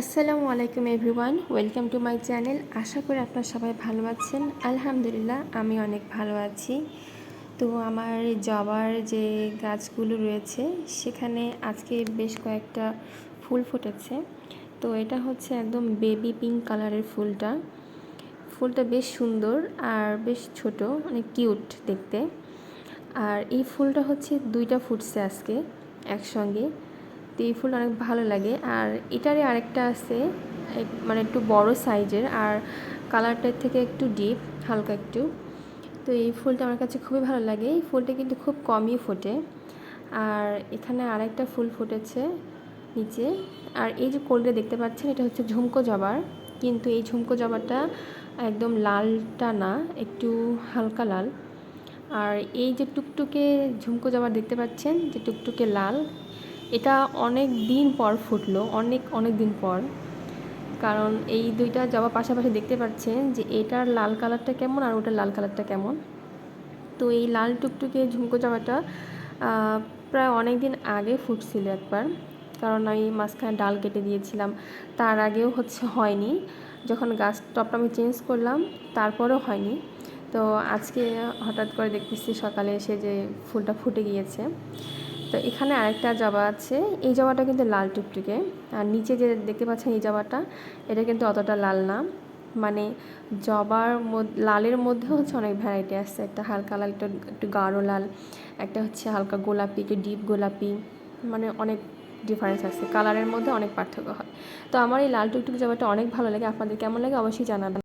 আসসালামু আলাইকুম everyone, welcome to my channel. আশা করি আপনারা সবাই ভালো আছেন। আলহামদুলিল্লাহ, আমি অনেক ভালো আছি। তো আমার জবার যে গাছগুলো রয়েছে, সেখানে আজকে বেশ কয়েকটা ফুল ফুটেছে। তো এটা হচ্ছে একদম বেবি পিঙ্ক কালারের ফুলটা। ফুলটা বেশ সুন্দর আর বেশ ছোট অনেক কিউট দেখতে। আর এই ফুলটা হচ্ছে দুইটা ফুটছে আজকে একসঙ্গে। তো এই ফুল অনেক ভালো লাগে। আর এটারই আরেকটা আছে মানে একটু বড় সাইজের, আর কালারটার থেকে একটু ডিপ, হালকা একটু। তো এই ফুলটা আমার কাছে খুবই ভালো লাগে। এই ফুলটা কিন্তু খুব কমই ফোটে। আর এখানে আরেকটা ফুল ফুটেছে নিচে। আর এই যে কোলটা দেখতে পাচ্ছেন, এটা হচ্ছে ঝুমকো জবার। কিন্তু এই ঝুমকো জবাটা একদম লালটা না, একটু হালকা লাল। আর এই যে টুকটুকে ঝুমকো জবা দেখতে পাচ্ছেন, যে টুকটুকে লাল এটা অনেক দিন পর ফুটলো, অনেক অনেক দিন পর। কারণ এই দুইটা জবা পাশাপাশি দেখতে পাচ্ছেন যে এটার লাল কালারটা কেমন আর ওটার লাল কালারটা কেমন। তো এই লাল টুকটুকে ঝুমকো জবাটা প্রায় অনেক দিন আগে ফুটছিল একবার। কারণ আমি মাঝখানে ডাল কেটে দিয়েছিলাম, তার আগেও হচ্ছে হয়নি। যখন গাছ টপটা আমি চেঞ্জ করলাম, তারপরেও হয়নি। তো আজকে হঠাৎ করে দেখতেছি সকালে এসে যে ফুলটা ফুটে গিয়েছে। তো এখানে আরেকটা জবা আছে। এই জবাটা কিন্তু লাল টুকটুকে। আর নিচে যে দেখতে পাচ্ছেন এই জবাটা, এটা কিন্তু অতটা লাল না। মানে জবার লালের মধ্যে হচ্ছে অনেক ভ্যারাইটি আছে। একটা হালকা লাল, একটা একটু গাঢ় লাল, একটা হচ্ছে হালকা গোলাপি, একটু ডিপ গোলাপি। মানে অনেক ডিফারেন্স আছে। কালারের মধ্যে অনেক পার্থক্য হয়। তো আমার এই লাল টুকটুক জবাটা অনেক ভালো লাগে। আপনাদের কেমন লাগে অবশ্যই জানাবেন।